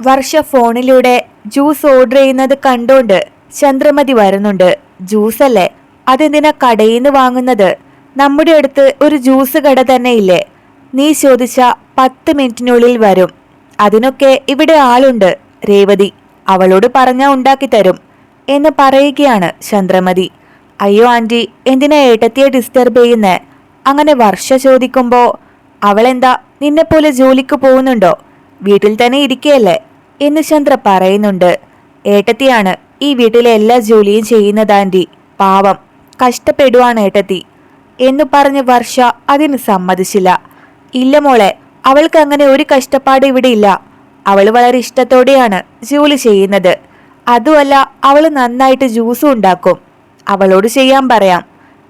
വർഷ ഫോണിലൂടെ juice order ചെയ്യുന്നത് കണ്ടോണ്ട് ചന്ദ്രമതി വരുന്നുണ്ട്. ജ്യൂസ് അല്ലേ? അതെന്തിനാ കടയിൽ നിന്ന് വാങ്ങുന്നത്? നമ്മുടെ അടുത്ത് ഒരു ജ്യൂസ് കട തന്നെ ഇല്ലേ? നീ ചോദിച്ച പത്ത് മിനിറ്റിനുള്ളിൽ വരും. അതിനൊക്കെ ഇവിടെ ആളുണ്ട്. രേവതി അവളോട് പറഞ്ഞാ ഉണ്ടാക്കി തരും എന്ന് പറയുകയാണ് ചന്ദ്രമതി. അയ്യോ ആന്റി എന്തിനാ ഏട്ടത്തിയെ ഡിസ്റ്റർബ് ചെയ്യുന്നേ? അങ്ങനെ വർഷ ചോദിക്കുമ്പോ അവളെന്താ നിന്നെപ്പോലെ ജോലിക്ക് പോകുന്നുണ്ടോ? വീട്ടിൽ തന്നെ ഇരിക്കുകയല്ലേ എന്ന് ചന്ദ്ര പറയുന്നുണ്ട്. ഏട്ടത്തിയാണ് ഈ വീട്ടിലെ എല്ലാ ജോലിയും ചെയ്യുന്നത് ആന്റി. പാവം. കഷ്ടപ്പെടുവാണ് ഏട്ടത്തി. എന്നു പറഞ്ഞ് വർഷ അതിന് സമ്മതിച്ചില്ല. ഇല്ല മോളെ അവൾക്ക് അങ്ങനെ ഒരു കഷ്ടപ്പാട് ഇവിടെ ഇല്ല. അവൾ വളരെ ഇഷ്ടത്തോടെയാണ് ജോലി ചെയ്യുന്നത്. അതുമല്ല അവൾ നന്നായിട്ട് ജ്യൂസും ഉണ്ടാക്കും. അവളോട് ചെയ്യാൻ പറയാം.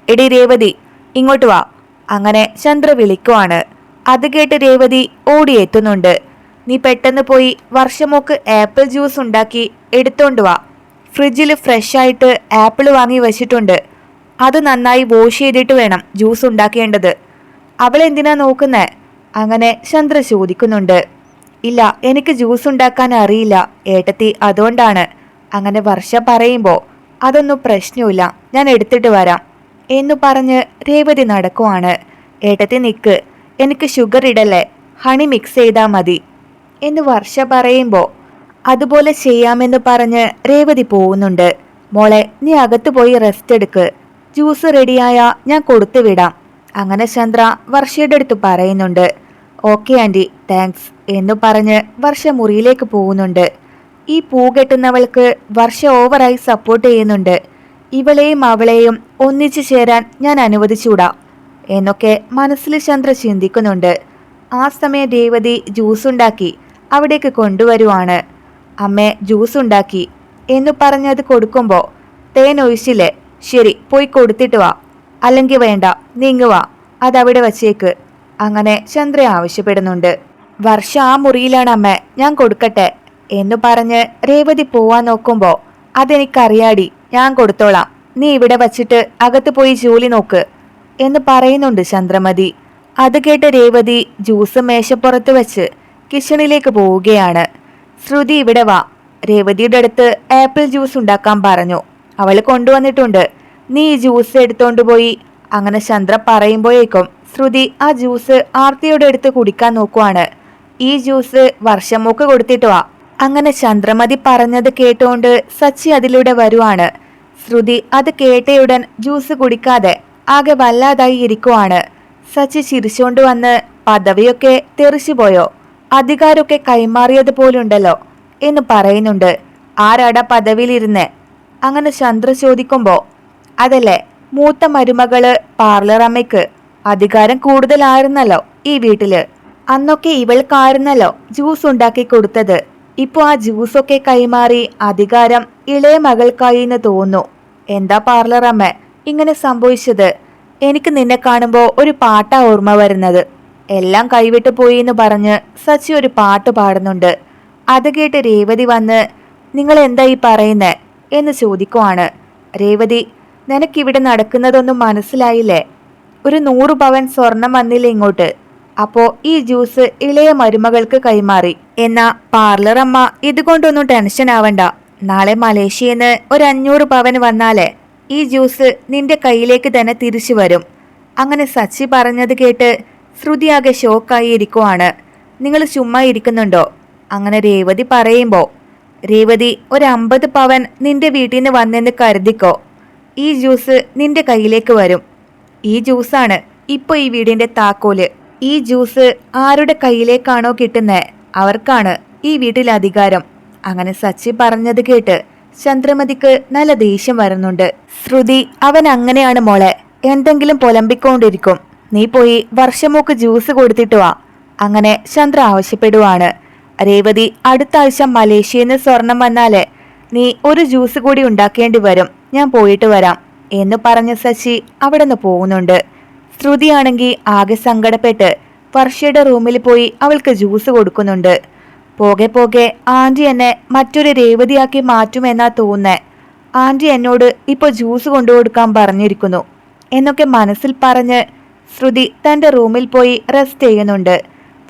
എടി രേവതി ഇങ്ങോട്ട് വാ. അങ്ങനെ ചന്ദ്ര വിളിക്കുവാണ്. അത് കേട്ട് രേവതി ഓടിയെത്തുന്നുണ്ട്. നീ പെട്ടെന്ന് പോയി വർഷമോക്ക് ആപ്പിൾ ജ്യൂസ് ഉണ്ടാക്കി എടുത്തോണ്ട് വാ. ഫ്രിഡ്ജിൽ ഫ്രഷ് ആയിട്ട് ആപ്പിൾ വാങ്ങി വെച്ചിട്ടുണ്ട്. അത് നന്നായി വാഷ് ചെയ്തിട്ട് വേണം ജ്യൂസ് ഉണ്ടാക്കേണ്ടത്. അവൾ എന്തിനാ നോക്കുന്നേ? അങ്ങനെ ചന്ദ്ര ചോദിക്കുന്നുണ്ട്. ഇല്ല എനിക്ക് ജ്യൂസ് ഉണ്ടാക്കാൻ അറിയില്ല. ഏട്ടത്തി അതുകൊണ്ടാണ്. അങ്ങനെ വർഷ പറയുമ്പോൾ അതൊന്നും പ്രശ്നമില്ല ഞാൻ എടുത്തിട്ട് വരാം എന്നു പറഞ്ഞ് രേവതി നടക്കുവാണ്. ഏട്ടത്തി നിക്ക് എനിക്ക് ഷുഗർ ഇടല്ലേ? ഹണി മിക്സ് ചെയ്താൽ മതി. എന്ന് വർഷ പറയുമ്പോൾ അതുപോലെ ചെയ്യാമെന്ന് പറഞ്ഞ് രേവതി പോവുന്നുണ്ട് മോളെ നീ അകത്ത് പോയി റെസ്റ്റ് എടുക്ക്. ജ്യൂസ് റെഡിയായ ഞാൻ കൊടുത്തു വിടാം. അങ്ങനെ ചന്ദ്ര വർഷയുടെ അടുത്ത് പറയുന്നുണ്ട്. ഓക്കെ ആന്റി താങ്ക്സ് എന്ന് പറഞ്ഞ് വർഷ മുറിയിലേക്ക് പോകുന്നുണ്ട്. ഈ പൂ കെട്ടുന്നവൾക്ക് വർഷ ഓവറായി സപ്പോർട്ട് ചെയ്യുന്നുണ്ട്. ഇവളെയും അവളെയും ഒന്നിച്ചു ചേരാൻ ഞാൻ അനുവദിച്ചുകൂടാ എന്നൊക്കെ മനസ്സിൽ ചന്ദ്ര ചിന്തിക്കുന്നുണ്ട്. ആ സമയം രേവതി ജ്യൂസ് ഉണ്ടാക്കി. അവിടേക്ക് കൊണ്ടുവരുവാണ്. അമ്മേ ജ്യൂസ് ഉണ്ടാക്കി. എന്നു പറഞ്ഞത് കൊടുക്കുമ്പോൾ തേൻ ഒഴിച്ചില്ലേ? ശരി പോയി കൊടുത്തിട്ട് വാ. അല്ലെങ്കിൽ വേണ്ട നീങ്ങുവാ അതവിടെ വച്ചേക്ക്. അങ്ങനെ ചന്ദ്ര ആവശ്യപ്പെടുന്നുണ്ട്. വർഷ ആ മുറിയിലാണ് അമ്മ ഞാൻ കൊടുക്കട്ടെ. എന്നു പറഞ്ഞ് രേവതി പോവാൻ നോക്കുമ്പോ അതെനിക്കറിയാടി ഞാൻ കൊടുത്തോളാം. നീ ഇവിടെ വച്ചിട്ട് അകത്ത് പോയി ജോലി നോക്ക്. എന്ന് പറയുന്നുണ്ട് ചന്ദ്രമതി. അത് കേട്ട് രേവതി ജ്യൂസ് മേശപ്പുറത്ത് വെച്ച് കിച്ചണിലേക്ക് പോവുകയാണ്. ശ്രുതി ഇവിടെ വാ. രേവതിയുടെ അടുത്ത് ആപ്പിൾ ജ്യൂസ് ഉണ്ടാക്കാൻ പറഞ്ഞു. അവൾ കൊണ്ടുവന്നിട്ടുണ്ട്. നീ ഈ ജ്യൂസ് എടുത്തോണ്ട് പോയി. അങ്ങനെ ചന്ദ്ര പറയുമ്പോഴേക്കും ശ്രുതി ആ ജ്യൂസ് ആർത്തിയുടെ അടുത്ത് കുടിക്കാൻ നോക്കുവാണ്. ഈ ജ്യൂസ് വർഷമൂക്ക് കൊടുത്തിട്ട് വാ. അങ്ങനെ ചന്ദ്രമതി പറഞ്ഞത് കേട്ടുകൊണ്ട് സച്ചി അതിലൂടെ വരുവാണ്. ശ്രുതി അത് കേട്ടയുടൻ ജ്യൂസ് കുടിക്കാതെ ആകെ വല്ലാതായി ഇരിക്കുവാണ്. സച്ചി ചിരിച്ചുകൊണ്ട് വന്ന് പദവിയൊക്കെ തെറിച്ചുപോയോ? അധികാരമൊക്കെ കൈമാറിയത് പോലുണ്ടല്ലോ എന്ന് പറയുന്നുണ്ട്. ആരാടാ പദവിയിലിരുന്ന്? അങ്ങനെ ചന്ദ്ര ചോദിക്കുമ്പോ അതല്ലേ മൂത്ത മരുമകൾ പാർലർ അമ്മയ്ക്ക് അധികാരം കൂടുതലായിരുന്നല്ലോ ഈ വീട്ടിൽ. അന്നൊക്കെ ഇവൾക്കായിരുന്നല്ലോ ജ്യൂസ് ഉണ്ടാക്കി കൊടുത്തത്. ഇപ്പൊ ആ ജ്യൂസൊക്കെ കൈമാറി അധികാരം ഇളയ മകൾക്കായി എന്ന് തോന്നുന്നു. എന്താ പാർലർ അമ്മ ഇങ്ങനെ സംഭവിച്ചത്? എനിക്ക് നിന്നെ കാണുമ്പോൾ ഒരു പാട്ടാ ഓർമ്മ വരുന്നത്. എല്ലാം കൈവിട്ടു പോയി എന്ന് പറഞ്ഞ് സച്ചി ഒരു പാട്ട് പാടുന്നുണ്ട്. അത് കേട്ട് രേവതി വന്ന് നിങ്ങൾ എന്താ ഈ പറയുന്നേ? എന്ന് ചോദിക്കുവാണ്. രേവതി നിനക്കിവിടെ നടക്കുന്നതൊന്നും മനസ്സിലായില്ലേ? ഒരു നൂറ് പവൻ സ്വർണം വന്നില്ലേ ഇങ്ങോട്ട്? അപ്പോ ഈ ജ്യൂസ് ഇളയ മരുമകൾക്ക് കൈമാറി. എന്നാ പാർലർ അമ്മ ഇതുകൊണ്ടൊന്നും ടെൻഷൻ ആവണ്ട. നാളെ മലേഷ്യന്ന് ഒരു അഞ്ഞൂറ് പവൻ വന്നാലേ ഈ ജ്യൂസ് നിന്റെ കയ്യിലേക്ക് തന്നെ തിരിച്ചു വരും. അങ്ങനെ സച്ചി പറഞ്ഞത് കേട്ട് ശ്രുതി ആകെ ഷോക്കായി ഇരിക്കുവാണ് നിങ്ങൾ ചുമ്മാ ഇരിക്കുന്നുണ്ടോ? അങ്ങനെ രേവതി പറയുമ്പോ രേവതി ഒരു അമ്പത് പവൻ നിന്റെ വീട്ടിൽ നിന്ന് വന്നെന്ന് കരുതിക്കോ. ഈ ജ്യൂസ് നിന്റെ കയ്യിലേക്ക് വരും. ഈ ജ്യൂസാണ് ഇപ്പൊ ഈ വീടിന്റെ താക്കോൽ. ഈ ജ്യൂസ് ആരുടെ കയ്യിലേക്കാണോ കിട്ടുന്നത് അവർക്കാണ് ഈ വീട്ടിൽ അധികാരം. അങ്ങനെ സച്ചി പറഞ്ഞത് കേട്ട് ചന്ദ്രമതിക്ക് നല്ല ദേഷ്യം വരുന്നുണ്ട്. ശ്രുതി അവൻ അങ്ങനെയാണ് മോളെ. എന്തെങ്കിലും പൊലമ്പിക്കൊണ്ടിരിക്കും. നീ പോയി വർഷമോക്ക് ജ്യൂസ് കൊടുത്തിട്ട് വാ. അങ്ങനെ ചന്ദ്ര ആവശ്യപ്പെടുവാണ്. രേവതി അടുത്ത ആഴ്ച മലേഷ്യയിൽ നിന്ന് സ്വർണം വന്നാലേ നീ ഒരു ജ്യൂസ് കൂടി ഉണ്ടാക്കേണ്ടി വരും. ഞാൻ പോയിട്ട് വരാം എന്ന് പറഞ്ഞ ശശി അവിടെ നിന്ന് പോകുന്നുണ്ട്. ശ്രുതിയാണെങ്കിൽ ആകെ സങ്കടപ്പെട്ട് വർഷയുടെ റൂമിൽ പോയി അവൾക്ക് ജ്യൂസ് കൊടുക്കുന്നുണ്ട്. പോകെ പോകെ ആന്റി എന്നെ മറ്റൊരു രേവതിയാക്കി മാറ്റുമെന്നാ തോന്നുന്നേ. ആന്റി എന്നോട് ഇപ്പോൾ ജ്യൂസ് കൊണ്ടുകൊടുക്കാൻ പറഞ്ഞിരിക്കുന്നു. എന്നൊക്കെ മനസ്സിൽ പറഞ്ഞ് ശ്രുതി തന്റെ റൂമിൽ പോയി റെസ്റ്റ് ചെയ്യുന്നുണ്ട്.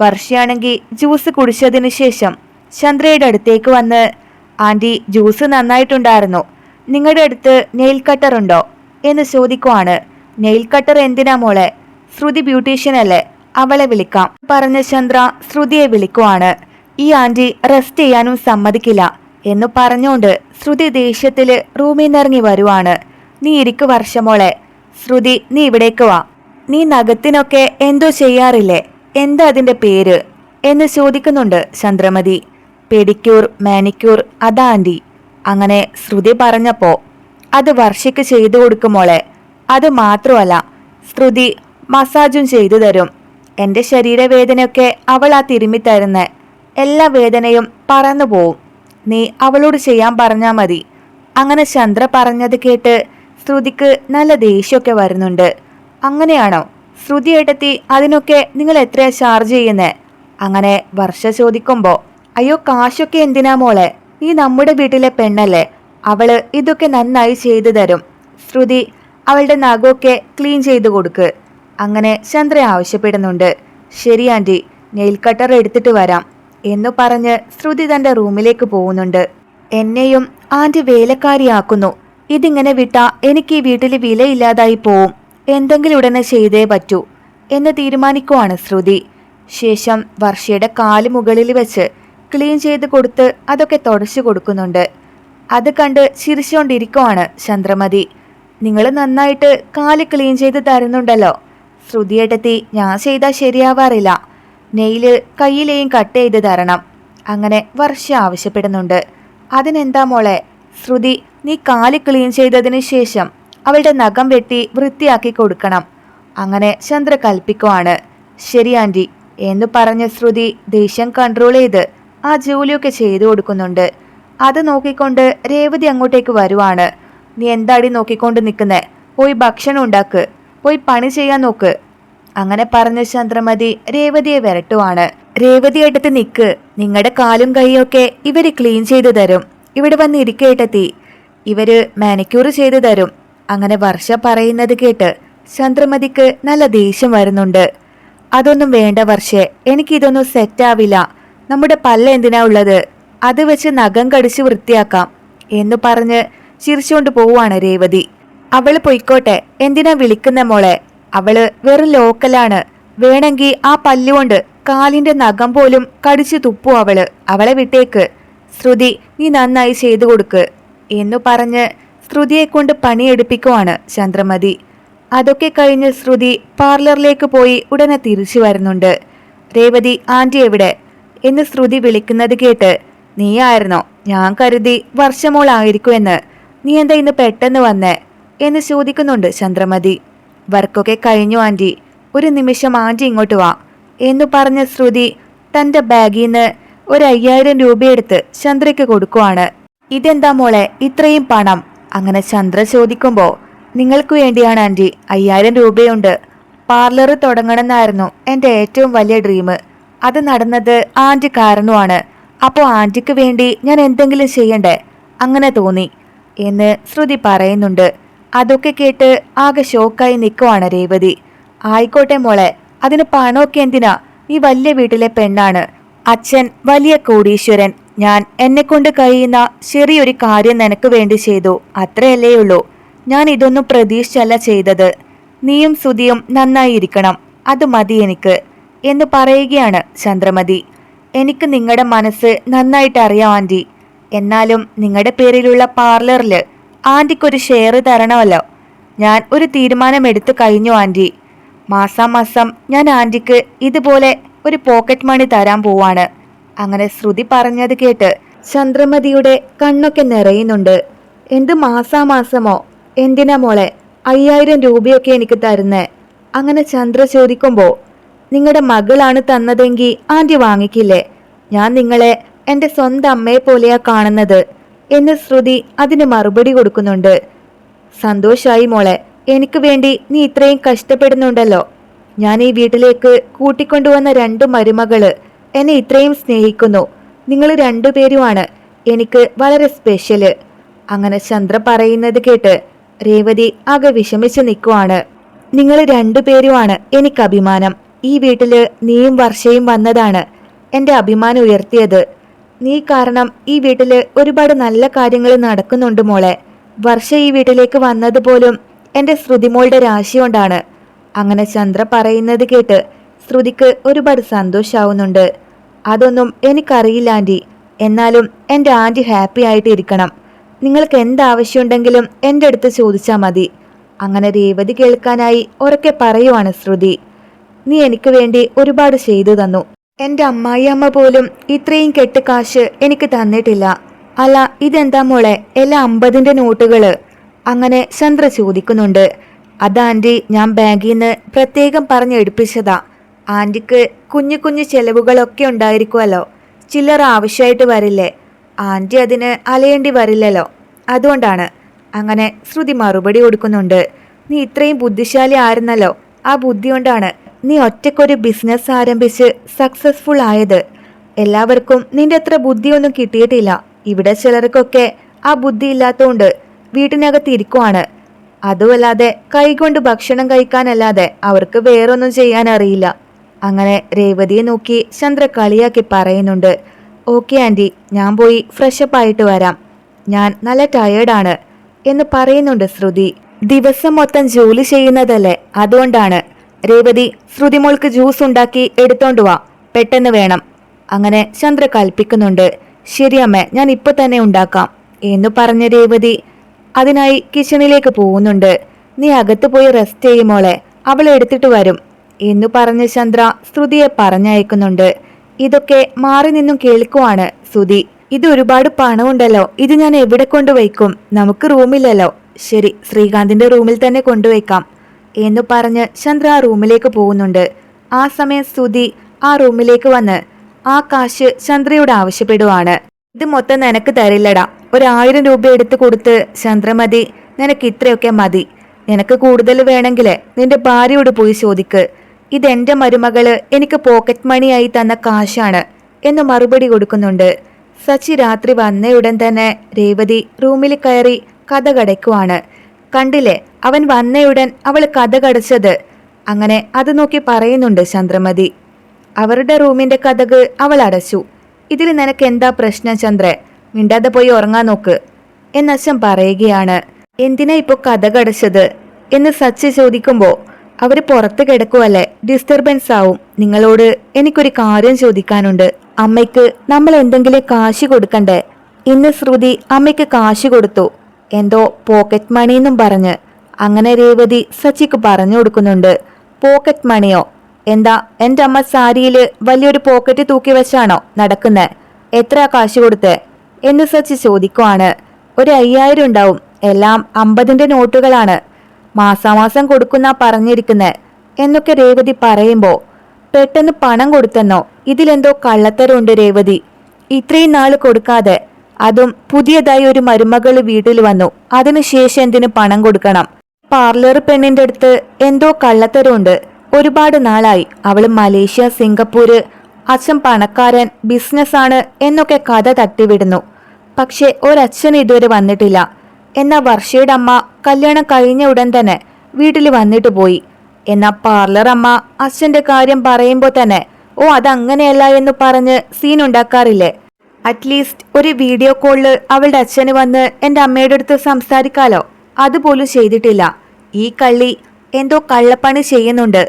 വർഷയാണെങ്കിൽ ജ്യൂസ് കുടിച്ചതിന് ശേഷം ചന്ദ്രയുടെ അടുത്തേക്ക് വന്ന് ആന്റി ജ്യൂസ് നന്നായിട്ടുണ്ടായിരുന്നു. നിങ്ങളുടെ അടുത്ത് നെയിൽ കട്ടർ ഉണ്ടോ? എന്ന് ചോദിക്കുവാണ്. നെയിൽ കട്ടർ എന്തിനാ മോളെ? ശ്രുതി ബ്യൂട്ടീഷ്യൻ അല്ലേ? അവളെ വിളിക്കാം. പറഞ്ഞ ചന്ദ്ര ശ്രുതിയെ വിളിക്കുവാണ്. ഈ ആന്റി റെസ്റ്റ് ചെയ്യാനും സമ്മതിക്കില്ല എന്ന് പറഞ്ഞുകൊണ്ട് ശ്രുതി ദേഷ്യത്തിൽ റൂമിൽ നിന്നിറങ്ങി വരുവാണ്. നീ ഇരിക്കു വർഷമോളെ ശ്രുതി നീ ഇവിടേക്ക് വാ. നീ നഖത്തിനൊക്കെ എന്തോ ചെയ്യാറില്ലേ? എന്താ അതിന്റെ പേര്? എന്ന് ചോദിക്കുന്നുണ്ട് ചന്ദ്രമതി. പെഡിക്യൂർ മാനിക്യൂർ അതാ ആന്റി അങ്ങനെ ശ്രുതി പറഞ്ഞപ്പോൾ അത് വർഷയ്ക്ക് ചെയ്തു കൊടുക്കുമോളെ അത് മാത്രമല്ല ശ്രുതി മസാജും ചെയ്തു തരും. എന്റെ ശരീരവേദനയൊക്കെ അവൾ ആ തിരുമ്മി തരുന്ന. എല്ലാ വേദനയും പറന്നു പോവും. നീ അവളോട് ചെയ്യാൻ പറഞ്ഞാ മതി. അങ്ങനെ ചന്ദ്ര പറഞ്ഞത് കേട്ട് ശ്രുതിക്ക് നല്ല ദേഷ്യമൊക്കെ വരുന്നുണ്ട്. അങ്ങനെയാണോ? ശ്രുതി ഏട്ടത്തി അതിനൊക്കെ നിങ്ങൾ എത്രയാ ചാർജ് ചെയ്യുന്നേ? അങ്ങനെ വർഷ ചോദിക്കുമ്പോ അയ്യോ കാശൊക്കെ എന്തിനാ മോളെ? നീ നമ്മുടെ വീട്ടിലെ പെണ്ണല്ലേ? അവൾ ഇതൊക്കെ നന്നായി ചെയ്തു തരും. ശ്രുതി അവളുടെ നഖമൊക്കെ ക്ലീൻ ചെയ്തു കൊടുക്ക്. അങ്ങനെ ചന്ദ്ര ആവശ്യപ്പെടുന്നുണ്ട്. ശരി ആന്റി നെയിൽ കട്ടർ എടുത്തിട്ട് വരാം. എന്നു പറഞ്ഞ് ശ്രുതി തന്റെ റൂമിലേക്ക് പോകുന്നുണ്ട്. എന്നെയും ആന്റി വേലക്കാരിയാക്കുന്നു. ഇതിങ്ങനെ വിട്ടാ എനിക്ക് ഈ വീട്ടിൽ വിലയില്ലാതായി പോവും. എന്തെങ്കിലും ഉടനെ ചെയ്തേ പറ്റൂ എന്ന് തീരുമാനിക്കുവാണ് ശ്രുതി. ശേഷം വർഷയുടെ കാൽ മുകളിൽ വെച്ച് ക്ലീൻ ചെയ്ത് കൊടുത്ത് അതൊക്കെ തുടച്ചു കൊടുക്കുന്നുണ്ട്. അത് കണ്ട് ചിരിച്ചുകൊണ്ടിരിക്കുവാണ് ചന്ദ്രമതി. നിങ്ങൾ നന്നായിട്ട് കാൽ ക്ലീൻ ചെയ്ത് തരുന്നുണ്ടല്ലോ. ശ്രുതിയേട്ടത്തി ഞാൻ ചെയ്താൽ ശരിയാവാറില്ല. നെയിൽ കയ്യിലെയും കട്ട് ചെയ്ത് തരണം. അങ്ങനെ വർഷ ആവശ്യപ്പെടുന്നുണ്ട്. അതിനെന്താ മോളെ? ശ്രുതി നീ കാൽ ക്ലീൻ ചെയ്തതിന് ശേഷം അവളുടെ നഖം വെട്ടി വൃത്തിയാക്കി കൊടുക്കണം. അങ്ങനെ ചന്ദ്ര കൽപ്പിക്കുവാണ്. ശരി ആന്റി എന്ന് പറഞ്ഞ ശ്രുതി ദേഷ്യം കൺട്രോൾ ചെയ്ത് ആ ജോലിയൊക്കെ ചെയ്തു കൊടുക്കുന്നുണ്ട്. അത് നോക്കിക്കൊണ്ട് രേവതി അങ്ങോട്ടേക്ക് വരുവാണ്. നീ എന്താടി നോക്കിക്കൊണ്ട് നിൽക്കുന്നേ? പോയി ഭക്ഷണം ഉണ്ടാക്ക്. പോയി പണി ചെയ്യാൻ നോക്ക്. അങ്ങനെ പറഞ്ഞ ചന്ദ്രമതി രേവതിയെ വരട്ടുവാണ്. രേവതി എടുത്ത് നിക്ക്. നിങ്ങളുടെ കാലും കൈയൊക്കെ ഇവർ ക്ലീൻ ചെയ്തു തരും. ഇവിടെ വന്ന് ഇരിക്കേട്ടെത്തി ഇവർ മാനിക്യൂർ ചെയ്തു തരും. അങ്ങനെ വർഷ പറയുന്നത് കേട്ട് ചന്ദ്രമതിക്ക് നല്ല ദേഷ്യം വരുന്നുണ്ട്. അതൊന്നും വേണ്ട വർഷേ എനിക്കിതൊന്നും സെറ്റാവില്ല നമ്മുടെ പല്ല എന്തിനാ ഉള്ളത്? അത് വെച്ച് നഖം കടിച്ച് വൃത്തിയാക്കാം എന്ന് പറഞ്ഞ് ചിരിച്ചുകൊണ്ട് പോവാണ് രേവതി. അവൾ പൊയ്ക്കോട്ടെ എന്തിനാ വിളിക്കുന്ന മോളെ? അവൾ വെറും ലോക്കലാണ്. വേണമെങ്കിൽ ആ പല്ലുകൊണ്ട് കാലിന്റെ നഖം പോലും കടിച്ചു തുപ്പു അവൾ. അവളെ വിട്ടേക്ക്. ശ്രുതി നീ നന്നായി ചെയ്തു കൊടുക്ക് എന്നു പറഞ്ഞ് ശ്രുതിയെ കൊണ്ട് പണിയെടുപ്പിക്കുവാണ് ചന്ദ്രമതി. അതൊക്കെ കഴിഞ്ഞ് ശ്രുതി പാർലറിലേക്ക് പോയി ഉടനെ തിരിച്ചു വരുന്നുണ്ട്. രേവതി ആന്റി എവിടെ? എന്ന് ശ്രുതി വിളിക്കുന്നത് കേട്ട് നീയായിരുന്നോ? ഞാൻ കരുതി വർഷമോളായിരിക്കുമെന്ന്. നീ എന്താ ഇന്ന് പെട്ടെന്ന് വന്നേ? എന്ന് ചോദിക്കുന്നുണ്ട് ചന്ദ്രമതി. വർക്കൊക്കെ കഴിഞ്ഞു ആന്റി. ഒരു നിമിഷം ആന്റി ഇങ്ങോട്ട് വാ എന്നു പറഞ്ഞ ശ്രുതി തന്റെ ബാഗിൽ നിന്ന് ഒരു അയ്യായിരം രൂപയെടുത്ത് ചന്ദ്രയ്ക്ക് കൊടുക്കുവാണ്. ഇതെന്താ മോളെ? ഇത്രയും പണം. അങ്ങനെ ചന്ദ്ര ചോദിക്കുമ്പോ നിങ്ങൾക്ക് വേണ്ടിയാണ് ആന്റി അയ്യായിരം രൂപയുണ്ട്. പാർലർ തുടങ്ങണമെന്നായിരുന്നു എന്റെ ഏറ്റവും വലിയ ഡ്രീം അത് നടന്നത് ആന്റി കാരണമാണ് അപ്പോൾ ആന്റിക്ക് വേണ്ടി ഞാൻ എന്തെങ്കിലും ചെയ്യണ്ടേ? അങ്ങനെ തോന്നി. എന്ന് ശ്രുതി പറയുന്നുണ്ട്. അതൊക്കെ കേട്ട് ആകെ ഷോക്കായി നിൽക്കുവാണ് രേവതി. ആയിക്കോട്ടെ മോളെ അതിന് പണമൊക്കെ എന്തിനാ? ഈ വലിയ വീട്ടിലെ പെണ്ണാണ്. അച്ഛൻ വലിയ കോടീശ്വരൻ. ഞാൻ എന്നെ കൊണ്ട് കഴിയുന്ന ചെറിയൊരു കാര്യം നിനക്ക് വേണ്ടി ചെയ്തു. അത്രയല്ലേ ഉള്ളൂ ഞാൻ ഇതൊന്നും പ്രതീക്ഷിച്ചല്ല ചെയ്തത്. നീയും സുതിയും നന്നായിരിക്കണം അത് മതി എനിക്ക്. എന്ന് പറയുകയാണ് ചന്ദ്രമതി. എനിക്ക് നിങ്ങളുടെ മനസ്സ് നന്നായിട്ട് അറിയാം ആന്റി എന്നാലും നിങ്ങളുടെ പേരിലുള്ള പാർലറിൽ ആന്റിക്കൊരു ഷെയർ തരണമല്ലോ. ഞാൻ ഒരു തീരുമാനം എടുത്തു കഴിഞ്ഞു ആന്റി മാസാമാസം ഞാൻ ആന്റിക്ക് ഇതുപോലെ ഒരു പോക്കറ്റ് മണി തരാൻ പോവാണ്. അങ്ങനെ ശ്രുതി പറഞ്ഞത് കേട്ട് ചന്ദ്രമതിയുടെ കണ്ണൊക്കെ നിറയുന്നുണ്ട്. എന്ത് മാസാമാസമോ? എന്തിനാ മോളെ? അയ്യായിരം രൂപയൊക്കെ എനിക്ക് തരുന്നേ. അങ്ങനെ ചന്ദ്ര ചോദിക്കുമ്പോ നിങ്ങളുടെ മകളാണ് തന്നതെങ്കിൽ ആന്റി വാങ്ങിക്കില്ലേ? ഞാൻ നിങ്ങളെ എന്റെ സ്വന്തം അമ്മയെ പോലെയാ കാണുന്നത്. എന്ന് ശ്രുതി അതിന് മറുപടി കൊടുക്കുന്നുണ്ട്. സന്തോഷായി മോളെ. എനിക്ക് വേണ്ടി നീ ഇത്രയും കഷ്ടപ്പെടുന്നുണ്ടല്ലോ. ഞാൻ ഈ വീട്ടിലേക്ക് കൂട്ടിക്കൊണ്ടുവന്ന രണ്ട് മരുമകൾ എന്നെ ഇത്രയും സ്നേഹിക്കുന്നു. നിങ്ങൾ രണ്ടുപേരുമാണ് എനിക്ക് വളരെ സ്പെഷ്യൽ അങ്ങനെ ചന്ദ്ര പറയുന്നത് കേട്ട് രേവതി ആകെ വിഷമിച്ച് നിൽക്കുവാണ്. നിങ്ങൾ രണ്ടുപേരുമാണ് എനിക്ക് അഭിമാനം. ഈ വീട്ടിൽ നീയും വർഷയും വന്നതാണ് എന്റെ അഭിമാനം ഉയർത്തിയത്. നീ കാരണം ഈ വീട്ടിൽ ഒരുപാട് നല്ല കാര്യങ്ങൾ നടക്കുന്നുണ്ട് മോളെ. വർഷ ഈ വീട്ടിലേക്ക് വന്നത് പോലും എന്റെ ശ്രുതിമോളുടെ രാശി കൊണ്ടാണ്. അങ്ങനെ ചന്ദ്ര പറയുന്നത് കേട്ട് ശ്രുതിക്ക് ഒരുപാട് സന്തോഷാവുന്നുണ്ട്. അതൊന്നും എനിക്കറിയില്ല ആന്റി എന്നാലും എന്റെ ആന്റി ഹാപ്പി ആയിട്ട് ഇരിക്കണം നിങ്ങൾക്ക് എന്താവശ്യമുണ്ടെങ്കിലും എന്റെ അടുത്ത് ചോദിച്ചാൽ മതി. അങ്ങനെ രേവതി കേൾക്കാനായി ഉറക്കെ പറയുവാണ് ശ്രുതി. നീ എനിക്ക് വേണ്ടി ഒരുപാട് ചെയ്തു തന്നു. എന്റെ അമ്മായിയമ്മ പോലും ഇത്രയും കെട്ട് കാശ് എനിക്ക് തന്നിട്ടില്ല. അല്ല ഇതെന്താ മോളെ? എല്ലാ അമ്പതിന്റെ നോട്ടുകൾ അങ്ങനെ ചന്ദ്ര ചോദിക്കുന്നുണ്ട്. അത് ആന്റി ഞാൻ ബാങ്കിൽ നിന്ന് പ്രത്യേകം പറഞ്ഞ് ആന്റിക്ക് കുഞ്ഞു കുഞ്ഞു ചെലവുകളൊക്കെ ഉണ്ടായിരിക്കുമല്ലോ ചില്ലറ ആവശ്യമായിട്ട് വരില്ലേ? ആന്റി അതിന് അലയേണ്ടി വരില്ലല്ലോ. അതുകൊണ്ടാണ് അങ്ങനെ ശ്രുതി മറുപടി കൊടുക്കുന്നുണ്ട്. നീ ഇത്രയും ബുദ്ധിശാലി ആയിരുന്നല്ലോ. ആ ബുദ്ധി കൊണ്ടാണ് നീ ഒറ്റക്കൊരു ബിസിനസ് ആരംഭിച്ച് സക്സസ്ഫുൾ ആയത്. എല്ലാവർക്കും നിന്റെ അത്ര ബുദ്ധിയൊന്നും കിട്ടിയിട്ടില്ല. ഇവിടെ ചിലർക്കൊക്കെ ആ ബുദ്ധി ഇല്ലാത്തതുകൊണ്ട് വീട്ടിനകത്ത് ഇരിക്കുവാണ്. അതുമല്ലാതെ കൈകൊണ്ട് ഭക്ഷണം കഴിക്കാനല്ലാതെ അവർക്ക് വേറൊന്നും ചെയ്യാൻ അറിയില്ല അങ്ങനെ രേവതിയെ നോക്കി ചന്ദ്ര കളിയാക്കി പറയുന്നുണ്ട് ഓക്കെ ആന്റി ഞാൻ പോയി ഫ്രഷപ്പ് ആയിട്ട് വരാം. ഞാൻ നല്ല ടയേർഡാണ് എന്ന് പറയുന്നുണ്ട് ശ്രുതി. ദിവസം മൊത്തം ജോലി ചെയ്യുന്നതല്ലേ? അതുകൊണ്ടാണ്. രേവതി ശ്രുതി മോൾക്ക് ജ്യൂസ് ഉണ്ടാക്കി എടുത്തോണ്ട് വാ. പെട്ടെന്ന് വേണം. അങ്ങനെ ചന്ദ്ര കൽപ്പിക്കുന്നുണ്ട് ശരിയമ്മേ ഞാൻ ഇപ്പൊ തന്നെ ഉണ്ടാക്കാം എന്ന് പറഞ്ഞ രേവതി അതിനായി കിച്ചണിലേക്ക് പോകുന്നുണ്ട്. നീ അകത്ത് പോയി റെസ്റ്റ് ചെയ്യുമോളെ അവൾ എടുത്തിട്ട് വരും. എന്നു പറഞ്ഞ ചന്ദ്ര ശ്രുതിയെ പറഞ്ഞയക്കുന്നുണ്ട്. ഇതൊക്കെ മാറി നിന്നും കേൾക്കുവാണ് ശ്രുതി. ഇത് ഒരുപാട് പണമുണ്ടല്ലോ. ഇത് ഞാൻ എവിടെ കൊണ്ടുവയ്ക്കും? നമുക്ക് റൂമില്ലല്ലോ. ശരി ശ്രീകാന്തിന്റെ റൂമിൽ തന്നെ കൊണ്ടുവയ്ക്കാം എന്നു പറഞ്ഞ് ചന്ദ്ര ആ റൂമിലേക്ക് പോകുന്നുണ്ട്. ആ സമയം ശ്രുതി ആ റൂമിലേക്ക് വന്ന് ആ കാശ് ചന്ദ്രയോട് ആവശ്യപ്പെടുവാണ്. ഇത് മൊത്തം നിനക്ക് തരില്ലടാ. ഒരായിരം രൂപ എടുത്ത് കൊടുത്ത് ചന്ദ്രമതി നിനക്ക് ഇത്രയൊക്കെ മതി. നിനക്ക് കൂടുതൽ വേണമെങ്കിൽ നിന്റെ ഭാര്യയോട് പോയി ചോദിക്ക്. ഇതെന്റെ മരുമകൾ എനിക്ക് പോക്കറ്റ് മണിയായി തന്ന കാശാണ് എന്ന് മറുപടി കൊടുക്കുന്നുണ്ട്. സച്ചി രാത്രി വന്നയുടൻ തന്നെ രേവതി റൂമിൽ കയറി കഥ കടയ്ക്കുവാണ്. കണ്ടില്ലേ അവൻ വന്നയുടൻ അവൾ കഥ കടച്ചത്. അങ്ങനെ അത് നോക്കി പറയുന്നുണ്ട് ചന്ദ്രമതി. അവരുടെ റൂമിന്റെ കഥക് അവൾ അടച്ചു. ഇതിൽ നിനക്ക് എന്താ പ്രശ്നം ചന്ദ്ര? മിണ്ടാതെ പോയി ഉറങ്ങാൻ നോക്ക്. എന്നച്ഛൻ പറയുകയാണ് എന്തിനാ ഇപ്പോ കഥ കടച്ചത്? എന്ന് സച്ചി ചോദിക്കുമ്പോ അവർ പുറത്ത് കിടക്കുവല്ലേ? ഡിസ്റ്റർബൻസ് ആവും. നിങ്ങളോട് എനിക്കൊരു കാര്യം ചോദിക്കാനുണ്ട്. അമ്മയ്ക്ക് നമ്മൾ എന്തെങ്കിലും കാശ് കൊടുക്കണ്ടേ? ഇന്ന് ശ്രുതി അമ്മയ്ക്ക് കാശ് കൊടുത്തു. എന്തോ പോക്കറ്റ് മണി എന്നും പറഞ്ഞ്. അങ്ങനെ രേവതി സച്ചിക്ക് പറഞ്ഞു കൊടുക്കുന്നുണ്ട്. പോക്കറ്റ് മണിയോ എന്താ എന്റെ അമ്മ സാരിയിൽ വലിയൊരു പോക്കറ്റ് തൂക്കി വെച്ചാണോ നടക്കുന്നത് എത്ര കാശ് കൊടുത്തേ? എന്ന് സച്ചി ചോദിക്കുവാണ്. ഒരു അയ്യായിരം ഉണ്ടാവും. എല്ലാം അമ്പതിന്റെ നോട്ടുകളാണ്. മാസാമാസം കൊടുക്കുന്ന പറഞ്ഞിരിക്കുന്നത് എന്നൊക്കെ രേവതി പറയുമ്പോൾ പെട്ടെന്ന് പണം കൊടുത്തെന്നോ? ഇതിലെന്തോ കള്ളത്തരമുണ്ട് രേവതി. ഇത്രയും നാൾ കൊടുക്കാതെ അതും പുതിയതായി ഒരു മരുമകൾ വീട്ടിൽ വന്നു. അതിനുശേഷം എന്തിനു പണം കൊടുക്കണം? പാർലർ പെണ്ണിന്റെ അടുത്ത് എന്തോ കള്ളത്തരമുണ്ട്. ഒരുപാട് നാളായി. അവൾ മലേഷ്യ സിംഗപ്പൂര് അച്ഛൻ പണക്കാരൻ ബിസിനസ്സാണ് എന്നൊക്കെ കഥ തട്ടിവിടുന്നു. പക്ഷെ ഒരച്ഛൻ ഇതുവരെ വന്നിട്ടില്ല. എന്നാ വർഷയുടെ അമ്മ കല്യാണം കഴിഞ്ഞ ഉടൻ തന്നെ വീട്ടിൽ വന്നിട്ട് പോയി. എന്നാ പാർലർ അമ്മ അച്ഛന്റെ കാര്യം പറയുമ്പോൾ തന്നെ ഓ അതങ്ങനെയല്ല എന്ന് പറഞ്ഞ് സീൻ ഉണ്ടാക്കാറില്ലേ? അറ്റ്ലീസ്റ്റ് ഒരു വീഡിയോ കോളിൽ അവളുടെ അച്ഛന് വന്ന് എന്റെ അമ്മയുടെ അടുത്ത് സംസാരിക്കാലോ? അതുപോലും ചെയ്തിട്ടില്ല. ഈ കള്ളി എന്തോ കള്ളപ്പണി ചെയ്യുന്നുണ്ട്.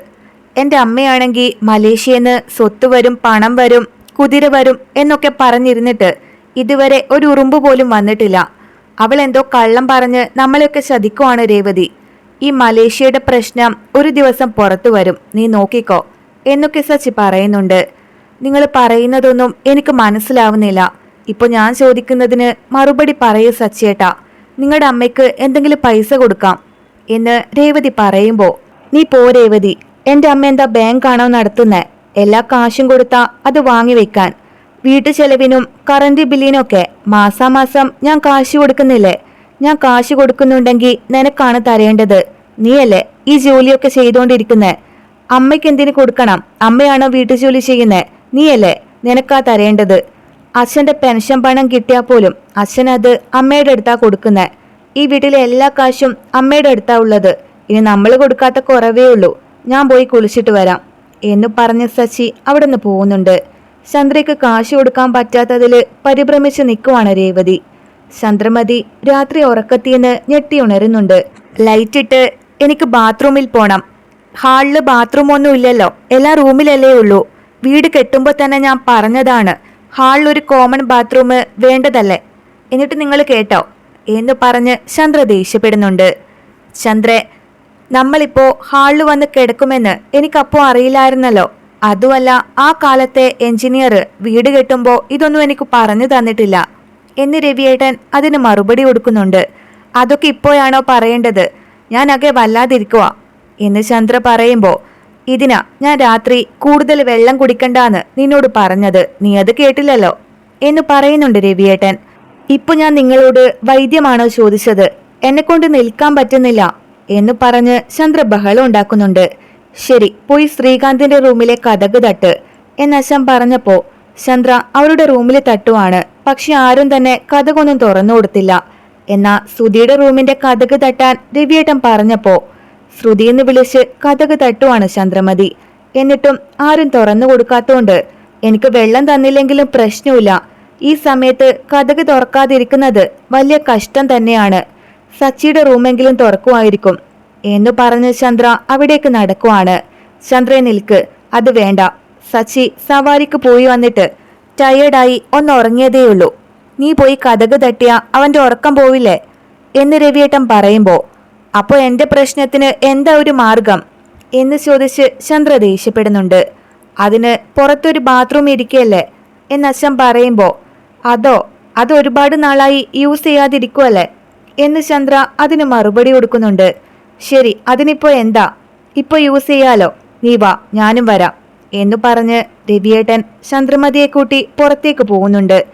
എന്റെ അമ്മയാണെങ്കിൽ മലേഷ്യന്ന് സ്വത്ത് വരും പണം വരും കുതിര വരും എന്നൊക്കെ പറഞ്ഞിരുന്നിട്ട് ഇതുവരെ ഒരു ഉറുമ്പ് പോലും വന്നിട്ടില്ല. അവൾ എന്തോ കള്ളം പറഞ്ഞ് നമ്മളെയൊക്കെ ചതിക്കുവാണ് രേവതി. ഈ മലേഷ്യയുടെ പ്രശ്നം ഒരു ദിവസം പുറത്തു വരും. നീ നോക്കിക്കോ. എന്നൊക്കെ സച്ചി പറയുന്നുണ്ട്. നിങ്ങൾ പറയുന്നതൊന്നും എനിക്ക് മനസ്സിലാവുന്നില്ല. ഇപ്പൊ ഞാൻ ചോദിക്കുന്നതിന് മറുപടി പറയൂ സച്ചിയേട്ടാ. നിങ്ങളുടെ അമ്മയ്ക്ക് എന്തെങ്കിലും പൈസ കൊടുക്കാം എന്ന് രേവതി പറയുമ്പോൾ നീ പോ രേവതി. എന്റെ അമ്മ എന്താ ബാങ്ക് ആണോ നടത്തുന്നേ? എല്ലാ കാശും കൊടുത്താ അത് വാങ്ങി വെക്കാൻ. വീട്ടു ചെലവിനും കറന്റ് ബില്ലിനൊക്കെ മാസാമാസം ഞാൻ കാശ് കൊടുക്കുന്നില്ലേ? ഞാൻ കാശ് കൊടുക്കുന്നുണ്ടെങ്കിൽ നിനക്കാണ് തരേണ്ടത്. നീയല്ലേ ഈ ജോലിയൊക്കെ ചെയ്തുകൊണ്ടിരിക്കുന്നേ അമ്മയ്ക്ക് എന്തിനു കൊടുക്കണം? അമ്മയാണോ വീട്ടു ജോലി ചെയ്യുന്നേ? നീയല്ലേ നിനക്കാ തരേണ്ടത്. അച്ഛന്റെ പെൻഷൻ പണം കിട്ടിയാൽ പോലും അച്ഛൻ അത് അമ്മയുടെ അടുത്താ കൊടുക്കുന്നേ. ഈ വീട്ടിലെ എല്ലാ കാശും അമ്മയുടെ അടുത്താ ഉള്ളത്. ഇനി നമ്മൾ കൊടുക്കാത്ത കുറവേ ഉള്ളൂ. ഞാൻ പോയി കുളിച്ചിട്ട് വരാം. എന്ന് പറഞ്ഞ സച്ചി അവിടെ നിന്ന് പോകുന്നുണ്ട്. ചന്ദ്രയ്ക്ക് കാശ് കൊടുക്കാൻ പറ്റാത്തതിൽ പരിഭ്രമിച്ച് നിൽക്കുവാണ് രേവതി. ചന്ദ്രമതി രാത്രി ഉറക്കത്തിന്ന് ഞെട്ടി ഉണരുന്നുണ്ട്. ലൈറ്റ് ഇട്ട് എനിക്ക് ബാത്റൂമിൽ പോണം. ഹാളിൽ ബാത്റൂം ഒന്നും ഇല്ലല്ലോ എല്ലാ റൂമിലല്ലേ ഉള്ളൂ. വീട് കെട്ടുമ്പോൾ തന്നെ ഞാൻ പറഞ്ഞതാണ്. ഹാളിൽ ഒരു കോമൺ ബാത്റൂം വേണ്ടതല്ലേ? എന്നിട്ട് നിങ്ങൾ കേട്ടോ. എന്ന് പറഞ്ഞ് ചന്ദ്ര ദേഷ്യപ്പെടുന്നുണ്ട്. ചന്ദ്രെ നമ്മളിപ്പോ ഹാളിൽ വന്ന് കിടക്കുമെന്ന് എനിക്കപ്പോ അറിയില്ലായിരുന്നല്ലോ. അതുമല്ല ആ കാലത്തെ എഞ്ചിനീയർ വീട് കെട്ടുമ്പോൾ ഇതൊന്നും എനിക്ക് പറഞ്ഞു തന്നിട്ടില്ല. എന്ന് രവിയേട്ടൻ അതിന് മറുപടി കൊടുക്കുന്നുണ്ട്. അതൊക്കെ ഇപ്പോഴാണോ പറയേണ്ടത്? ഞാൻ അകെ വല്ലാതിരിക്കുക എന്ന് ചന്ദ്ര പറയുമ്പോൾ ഇതിനാ ഞാൻ രാത്രി കൂടുതൽ വെള്ളം കുടിക്കണ്ടാന്ന് നിന്നോട് പറഞ്ഞത്. നീ അത് കേട്ടില്ലല്ലോ? എന്ന് പറയുന്നുണ്ട് രവിയേട്ടൻ. ഇപ്പൊ ഞാൻ നിങ്ങളോട് വൈദ്യമാണോ ചോദിച്ചത്? എന്നെ കൊണ്ട് നിൽക്കാൻ പറ്റുന്നില്ല. എന്ന് പറഞ്ഞ് ചന്ദ്ര ബഹളം ഉണ്ടാക്കുന്നുണ്ട്. ശരി പോയി ശ്രീകാന്തിന്റെ റൂമിലെ കഥക് തട്ട്. എന്ന് അശം പറഞ്ഞപ്പോ ചന്ദ്ര അവരുടെ റൂമിലെ തട്ടുവാണ്. പക്ഷെ ആരും തന്നെ കഥകൊന്നും തുറന്നു കൊടുത്തില്ല. എന്നാ ശ്രുതിയുടെ റൂമിന്റെ കഥക് തട്ടാൻ രവിയേട്ടൻ പറഞ്ഞപ്പോ ശ്രുതി എന്ന് വിളിച്ച് കഥക് തട്ടുവാണ് ചന്ദ്രമതി. എന്നിട്ടും ആരും തുറന്നു കൊടുക്കാത്തോണ്ട് എനിക്ക് വെള്ളം തന്നില്ലെങ്കിലും പ്രശ്നമില്ല ഈ സമയത്ത് കഥക് തുറക്കാതിരിക്കുന്നത് വലിയ കഷ്ടം തന്നെയാണ്. സച്ചിയുടെ റൂമെങ്കിലും തുറക്കുമായിരിക്കും. എന്നു പറഞ്ഞ് ചന്ദ്ര അവിടേക്ക് നടക്കുവാണ്. ചന്ദ്ര നിൽക്ക്. അത് വേണ്ട. സച്ചി സവാരിക്ക് പോയി വന്നിട്ട് ടയേർഡായി ഒന്ന് ഉറങ്ങിയതേയുള്ളൂ. നീ പോയി കഥക് തട്ടിയ അവന്റെ ഉറക്കം പോവില്ലേ? എന്ന് രവിയേട്ടൻ പറയുമ്പോൾ അപ്പോൾ എന്റെ പ്രശ്നത്തിന് എന്താ ഒരു മാർഗം? എന്ന് ചോദിച്ച് ചന്ദ്ര ദേഷ്യപ്പെടുന്നുണ്ട്. അതിന് പുറത്തൊരു ബാത്റൂം ഇരിക്കുകയല്ലേ എന്ന് അച്ഛൻ പറയുമ്പോൾ അതോ അത് ഒരുപാട് നാളായി യൂസ് ചെയ്യാതിരിക്കുമല്ലേ എന്ന് ചന്ദ്ര അതിന് മറുപടി കൊടുക്കുന്നുണ്ട്. ശരി അതിനിപ്പോ എന്താ? ഇപ്പൊ യൂസ് ചെയ്യാലോ? നീ വാ ഞാനും വരാം. എന്ന് പറഞ്ഞ് രവിയേട്ടൻ ചന്ദ്രമതിയെ കൂട്ടി പുറത്തേക്ക് പോകുന്നുണ്ട്.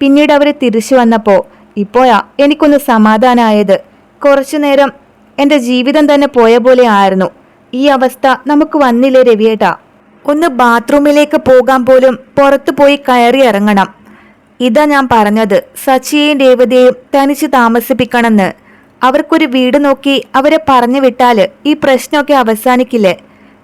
പിന്നീട് അവർ തിരിച്ചു വന്നപ്പോ ഇപ്പോഴാ എനിക്കൊന്ന് സമാധാനമായത് കുറച്ചു നേരം എന്റെ ജീവിതം തന്നെ പോയ പോലെ ആയിരുന്നു. ഈ അവസ്ഥ നമുക്ക് വന്നില്ലേ രവിയേട്ടാ? ഒന്ന് ബാത്റൂമിലേക്ക് പോകാൻ പോലും പുറത്തു പോയി കയറി ഇറങ്ങണം. ഇതാ ഞാൻ പറഞ്ഞത് സച്ചിയെയും രേവതിയെയും തനിച്ച് താമസിപ്പിക്കണമെന്ന്. അവർക്കൊരു വീട് നോക്കി അവരെ പറഞ്ഞു വിട്ടാൽ ഈ പ്രശ്നമൊക്കെ അവസാനിക്കില്ലേ?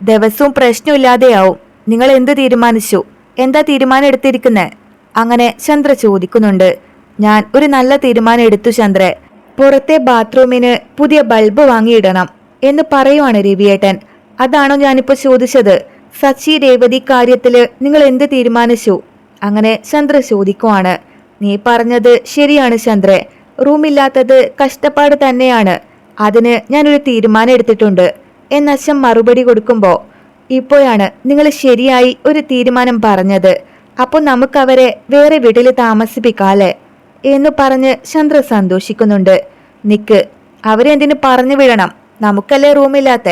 ദിവസവും പ്രശ്നമില്ലാതെയാവും. നിങ്ങൾ എന്ത് തീരുമാനിച്ചു? എന്താ തീരുമാനം എടുത്തിരിക്കുന്നേ? അങ്ങനെ ചന്ദ്ര ചോദിക്കുന്നുണ്ട്. ഞാൻ ഒരു നല്ല തീരുമാനം എടുത്തു ചന്ദ്ര. പുറത്തെ ബാത്റൂമിന് പുതിയ ബൾബ് വാങ്ങിയിടണം എന്ന് പറയുവാണ് രവിയേട്ടൻ. അതാണോ ഞാനിപ്പോ ചോദിച്ചത്? സച്ചി രേവതി കാര്യത്തിൽ നിങ്ങൾ എന്ത് തീരുമാനിച്ചു? അങ്ങനെ ചന്ദ്ര ചോദിക്കുവാണ്. നീ പറഞ്ഞത് ശരിയാണ് ചന്ദ്രെ. റൂമില്ലാത്തത് കഷ്ടപ്പാട് തന്നെയാണ്. അതിന് ഞാനൊരു തീരുമാനം എടുത്തിട്ടുണ്ട് എന്നച്ഛൻ മറുപടി കൊടുക്കുമ്പോൾ ഇപ്പോഴാണ് നിങ്ങൾ ശരിയായി ഒരു തീരുമാനം പറഞ്ഞത്. അപ്പോൾ നമുക്കവരെ വേറെ വീട്ടിൽ താമസിപ്പിക്കാല്ലേ? എന്ന് പറഞ്ഞ് ചന്ദ്ര സന്തോഷിക്കുന്നുണ്ട്. നിക്ക് അവരെന്തിനു പറഞ്ഞു വിടണം? നമുക്കല്ലേ റൂമില്ലാത്ത?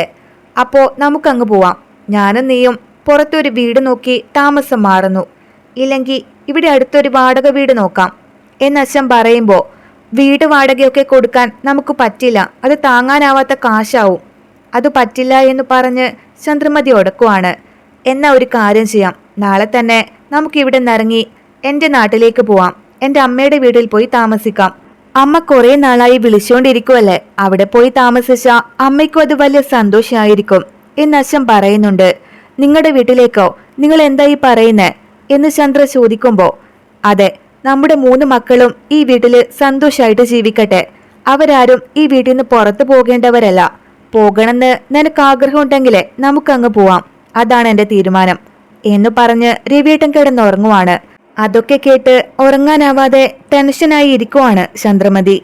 അപ്പോൾ നമുക്കങ്ങ് പോവാം. ഞാനും നീയും പുറത്തൊരു വീട് നോക്കി താമസം മാറുന്നു. ഇല്ലെങ്കിൽ ഇവിടെ അടുത്തൊരു വാടക വീട് നോക്കാം. എന്നശം പറയുമ്പോൾ വീട് വാടകയൊക്കെ കൊടുക്കാൻ നമുക്ക് പറ്റില്ല. അത് താങ്ങാനാവാത്ത കാശാവും. അത് പറ്റില്ല എന്ന് പറഞ്ഞ് ചന്ദ്രമതി ഉടക്കുവാണ് എന്നാ ഒരു കാര്യം ചെയ്യാം. നാളെ തന്നെ നമുക്കിവിടെ നിറങ്ങി എന്റെ നാട്ടിലേക്ക് പോവാം. എന്റെ അമ്മയുടെ വീട്ടിൽ പോയി താമസിക്കാം. അമ്മ കുറെ നാളായി വിളിച്ചുകൊണ്ടിരിക്കുമല്ലേ അവിടെ പോയി താമസിച്ച അമ്മയ്ക്കും അത് വലിയ സന്തോഷമായിരിക്കും എന്ന് അച്ഛൻ പറയുന്നുണ്ട്. നിങ്ങളുടെ വീട്ടിലേക്കോ? നിങ്ങൾ എന്തായി പറയുന്നേ? എന്ന് ചന്ദ്ര ചോദിക്കുമ്പോൾ അതെ നമ്മുടെ മൂന്ന് മക്കളും ഈ വീട്ടിൽ സന്തോഷമായിട്ട് ജീവിക്കട്ടെ. അവരാരും ഈ വീട്ടിൽ നിന്ന് പുറത്തു പോകേണ്ടവരല്ല. പോകണമെന്ന് നിനക്ക് ആഗ്രഹമുണ്ടെങ്കിലേ നമുക്കങ്ങ് പോവാം. അതാണ് എന്റെ തീരുമാനം. എന്ന് പറഞ്ഞ് രവിയേട്ടൻ കിടന്നുറങ്ങുവാണ്. അതൊക്കെ കേട്ട് ഉറങ്ങാനാവാതെ ടെൻഷനായി ഇരിക്കുവാണ് ചന്ദ്രമതി.